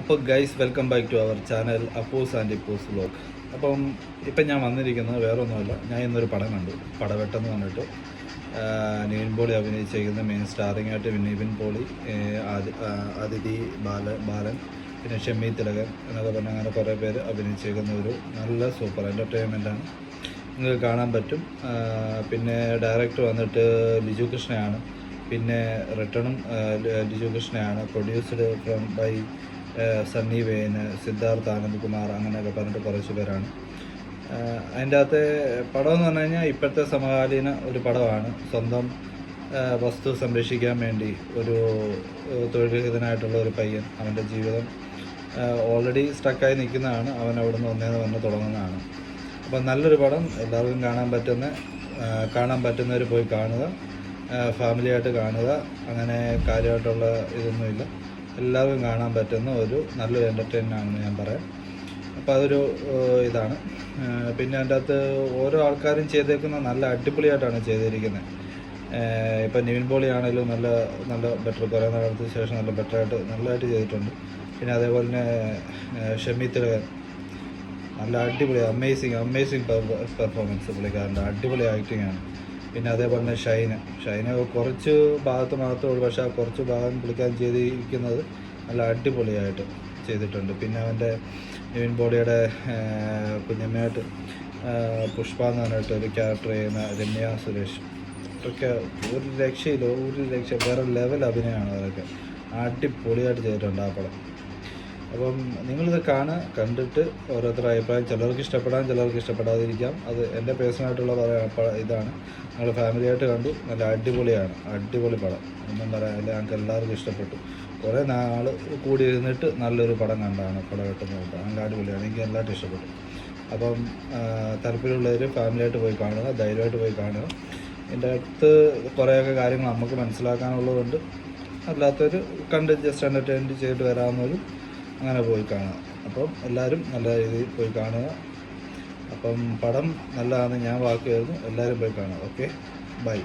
അപ്പോൾ guys welcome back to our channel അപ്പോസ് and ഇപ്പൂസ് vlog അപ്പം ഇപ്പം ഞാൻ വന്നിരിക്കുന്നത് വേറെ ഒന്നുമല്ല ഞാൻ ഇന്നൊരു പടം കണ്ടു. പടവെട്ടെന്ന് പറഞ്ഞിട്ട്. നിവിൻ പോളി അഭിനയിച്ചിരിക്കുന്ന മെയിൻ സ്റ്റാറിംഗ് ആയിട്ട് നിവിൻ പോളി അതിഥി ബാല ബാലൻ പിന്നെ ഷെമ്മി തിലകൻ എന്നൊക്കെ പറഞ്ഞ അങ്ങനെ കുറേ പേര് അഭിനയിച്ചിരിക്കുന്ന ഒരു നല്ല സൂപ്പർ എന്റർടൈൻമെന്റാണ് നിങ്ങൾക്ക് കാണാൻ പറ്റും. പിന്നെ ഡയറക്ടർ വന്നിട്ട് ലിജു കൃഷ്ണയാണ്. പിന്നെ റിട്ടേണും Liju കൃഷ്ണയാണ്. Produced from by Sunny Wayne Siddharth Anand Kumar അങ്ങനെയൊക്കെ പറഞ്ഞിട്ട് കുറച്ച് പേരാണ്. അതിന്റെ അകത്ത് പടം എന്ന് പറഞ്ഞു കഴിഞ്ഞാൽ ഇപ്പോഴത്തെ സമകാലീന ഒരു പടമാണ്. സ്വന്തം വസ്തു സംരക്ഷിക്കാൻ വേണ്ടി ഒരു തൊഴിൽരഹിതനായിട്ടുള്ള ഒരു പയ്യൻ അവന്റെ ജീവിതം ഓൾറെഡി സ്റ്റക്കായി നിൽക്കുന്നതാണ്. അവൻ അവിടെ നിന്ന് ഒന്നേന്ന് പറഞ്ഞ് തുടങ്ങുന്നതാണ്. അപ്പം നല്ലൊരു പടം. എല്ലാവർക്കും കാണാൻ പറ്റുന്ന കാണാൻ പറ്റുന്നവർ പോയി കാണുക ഫാമിലിയായിട്ട് കാണുക. അങ്ങനെ കാര്യമായിട്ടുള്ള ഇതൊന്നുമില്ല. എല്ലാവർക്കും കാണാൻ പറ്റുന്ന ഒരു നല്ലൊരു എന്റർടൈൻമെന്റ് ആണെന്ന് ഞാൻ പറയാം. അപ്പോൾ അതൊരു ഇതാണ്. പിന്നെ അതിന്റെ അകത്ത് ഓരോ ആൾക്കാരും ചെയ്തേക്കുന്ന നല്ല അടിപൊളിയായിട്ടാണ് ചെയ്തിരിക്കുന്നത്. ഇപ്പം നിവിൻ പോളി ആണെങ്കിലും നല്ല നല്ല ബെറ്റർ കുറേ നാളത്തിന് ശേഷം നല്ല ബെറ്ററായിട്ട് നല്ലതായിട്ട് ചെയ്തിട്ടുണ്ട്. പിന്നെ അതേപോലെ തന്നെ ഷമി തിലകൻ. നല്ല അടിപൊളി അമേസിങ് അമേസിങ് പെർഫോമൻസ് പുള്ളിക്കാരന്റെ. അടിപൊളി ആക്ടിങ് ആണ്. പിന്നെ അതേപോലെ തന്നെ ഷൈന്. ഷൈന് കുറച്ച് ഭാഗത്ത് മാത്രമേ ഉള്ളൂ. പക്ഷേ ആ കുറച്ച് ഭാഗം പുള്ളിക്കാരൻ ചെയ്തിരിക്കുന്നത് നല്ല അടിപൊളിയായിട്ട് ചെയ്തിട്ടുണ്ട്. പിന്നെ അവന്റെ നിവിൻ ബോഡിയുടെ കുഞ്ഞമ്മയായിട്ട് പുഷ്പ എന്ന് പറഞ്ഞിട്ട് ഒരു ക്യാരക്ടർ ചെയ്യുന്ന രമ്യ സുരേഷ്. ഒക്കെ ഒരു രക്ഷയില്ല ഒരു രക്ഷ വേറെ ലെവൽ അഭിനയമാണ് അതൊക്കെ. അടിപൊളിയായിട്ട് ചെയ്തിട്ടുണ്ട് ആ പടം. അപ്പം നിങ്ങളിത് കാണുക കണ്ടിട്ട് ഓരോരുത്തരുടെ അഭിപ്രായം. ചിലർക്ക് ഇഷ്ടപ്പെടാം ചിലർക്ക് ഇഷ്ടപ്പെടാതിരിക്കാം. അത് എന്റെ പേഴ്സണലായിട്ടുള്ള പറയാ ഇതാണ്. ഞങ്ങൾ ഫാമിലിയായിട്ട് കണ്ടു. നല്ല അടിപൊളിയാണ്. അടിപൊളി പടം. ഒന്നും പറയാനില്ല ഞങ്ങൾക്ക് എല്ലാവർക്കും ഇഷ്ടപ്പെട്ടു. കുറേ നാൾ കൂടി ഇരുന്നിട്ട് നല്ലൊരു പടം കണ്ടാണ്. പടം വെട്ടുന്നത് നല്ല അടിപൊളിയാണ്. എനിക്ക് എല്ലാവരും ഇഷ്ടപ്പെട്ടു. അപ്പം താല്പര്യമുള്ളവർ ഫാമിലിയായിട്ട് പോയി കാണുക. ധൈര്യമായിട്ട് പോയി കാണുക. എന്റെ അടുത്ത് കുറേയൊക്കെ കാര്യങ്ങൾ നമുക്ക് മനസ്സിലാക്കാനുള്ളതുകൊണ്ട് അല്ലാത്തൊരു കണ്ട് ജസ്റ്റ് എന്റർടൈൻമെന്റ് ചെയ്തിട്ട് വരാവുന്നവരും അങ്ങനെ പോയി കാണുക അപ്പം എല്ലാവരും നല്ല രീതിയിൽ പോയി കാണുക. അപ്പം പടം നല്ലതാണെന്ന് ഞാൻ വാക്ക് വരുന്നു എല്ലാവരും പോയി കാണുക. ഓക്കെ? ബൈ.